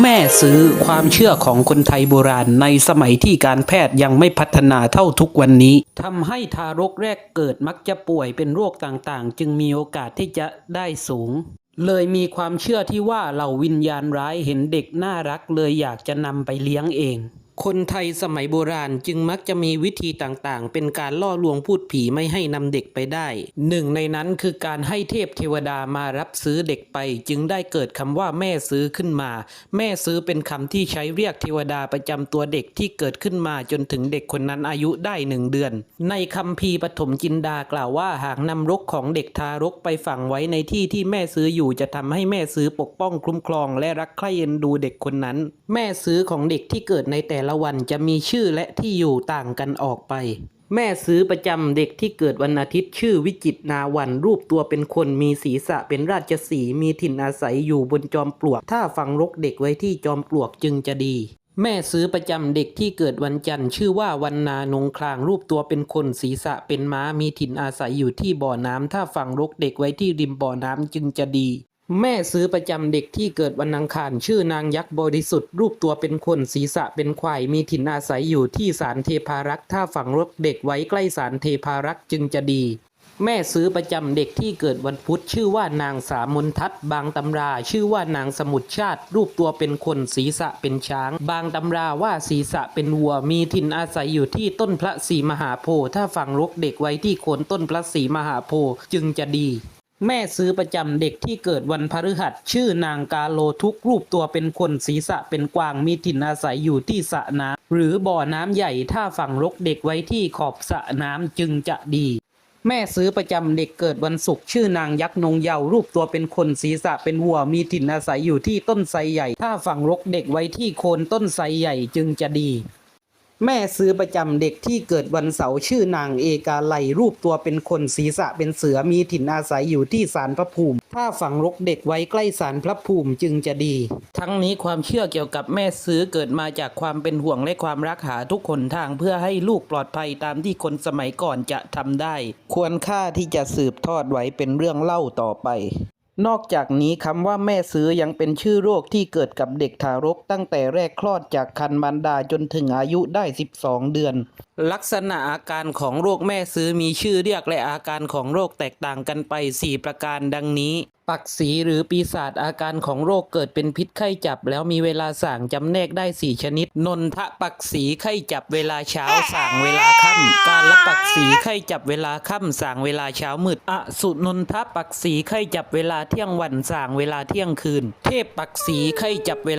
แม่ซื้อความเชื่อของคนไทยโบราณในสมัยที่การแพทย์ยังไม่พัฒนาเท่าทุกวันนี้ทำให้ทารกแรกเกิดมักจะป่วยเป็นโรคต่างๆ จึงมีโอกาสที่จะได้สูง เลยมีความเชื่อที่ว่าเหล่าวิญญาณร้ายเห็นเด็กน่ารักเลยอยากจะนำไปเลี้ยงเอง คนไทยสมัยโบราณจึงมักจะมีวิธีต่างๆ เป็นการล่อลวงพูดผีไม่ให้นำเด็กไปได้ หนึ่งในนั้นคือการให้เทพเทวดามารับซื้อเด็กไป จึงได้เกิดคำว่าแม่ซื้อขึ้นมา แม่ซื้อเป็นคำที่ใช้เรียกเทวดาประจำตัวเด็กที่เกิดขึ้นมาจนถึงเด็กคนนั้นอายุได้หนึ่งเดือน ในคำพีปฐมจินดากล่าวว่าหากนำรกของเด็กทารกไปฝังไว้ในที่ที่แม่ซื้ออยู่จะทำให้แม่ซื้อปกป้องคุ้มครอง และรักใคร่เอ็นดูเด็กคนนั้น แม่ซื้อของเด็กที่เกิดในแต่ละวันจะมีชื่อและที่อยู่ต่างกันออกไป แม่ซื้อประจำเด็กที่เกิดวันอาทิตย์ชื่อวิจิตนาวันรูปตัวเป็นคนมีศีรษะเป็นราชสีมีถิ่นอาศัยอยู่บนจอมปลวก ถ้าฝังรกเด็กไว้ที่จอมปลวกจึงจะดีแม่ซื้อประจำเด็กที่เกิดวันจันทร์ชื่อว่าวันนานงคลางรูปตัวเป็นคนศีรษะเป็นม้ามีถิ่นอาศัยอยู่ที่บ่อน้ำถ้าฝังรกเด็กไว้ที่ริมบ่อน้ำจึงจะดี แม่ซื้อประจำเด็กที่เกิดวันอังคาร ชื่อนางยักษ์บริสุทธิ์ รูปตัวเป็นคนศีรษะเป็นควาย มีถิ่นอาศัยอยู่ที่ศาลเทพารักษ์ถ้าฝังรกเด็กไว้ใกล้ศาลเทพารักษ์จึงจะดี แม่ซื้อประจำเด็กที่เกิดวันพุธ ชื่อว่านางสามนทัศบางตำรา ชื่อว่านางสมุทรชาติ รูปตัวเป็นคนศีรษะเป็นช้าง บางตำราว่าศีรษะเป็นวัว มีถิ่นอาศัยอยู่ที่ต้นพระศรีมหาโพธิ์ถ้าฝังรกเด็กไว้ที่โคนต้นพระศรีมหาโพธิ์จึงจะดี แม่ซื้อประจำเด็กที่เกิดวันพฤหัส ชื่อนางกาโลทุกรูปตัวเป็นคนศีรษะเป็นกวางมีถิ่นอาศัยอยู่ที่สระน้ำหรือบ่อน้ำใหญ่ถ้าฝังรกเด็กไว้ที่ขอบสระน้ำจึงจะดี แม่ซื้อประจำเด็กเกิดวันศุกร์ชื่อนางยักษ์นงเยารูปตัวเป็นคนศีรษะเป็นวัวมีถิ่นอาศัยอยู่ที่ต้นไทรใหญ่ ถ้าฝังรกเด็กไว้ที่โคนต้นไทรใหญ่จึงจะดี แม่ซื้อประจำเด็กที่เกิดวันเสาร์ชื่อนางเอกาไลรูปตัวเป็นคนศีรษะเป็นเสือมีถิ่นอาศัยอยู่ที่ศาลพระภูมิ ถ้าฝังรกเด็กไว้ใกล้ศาลพระภูมิจึงจะดี ทั้งนี้ความเชื่อเกี่ยวกับแม่ซื้อเกิดมาจากความเป็นห่วงและความรักหาทุกคนทางเพื่อให้ลูกปลอดภัยตามที่คนสมัยก่อนจะทำได้ ควรค่าที่จะสืบทอดไว้เป็นเรื่องเล่าต่อไป นอกจากนี้คำว่าแม่ซื้อยังเป็นชื่อโรคที่เกิดกับเด็กทารกตั้งแต่แรกคลอดจากคันมารดาจนถึงอายุได้ 12 เดือน ลักษณะอาการของโรคแม่ซื้อมีชื่อเรียกและอาการของโรคแตกต่างกันไป 4 ประการดังนี้ ปักสีหรือปีศาจอาการของโรคเกิดเป็นพิษไข้จับ แล้วมีเวลาสั่งจำแนกได้ 4 ชนิด นนทปักสีไข้จับเวลาเช้าสั่งเวลาค่ำการละปักสีไข้จับเวลาค่ำสั่งเวลาเช้ามืดอสุนนทปักสีไข้จับเวลาเที่ยงวันสั่งเวลาเที่ยงคืน เทพปักสีไข้จับเวลา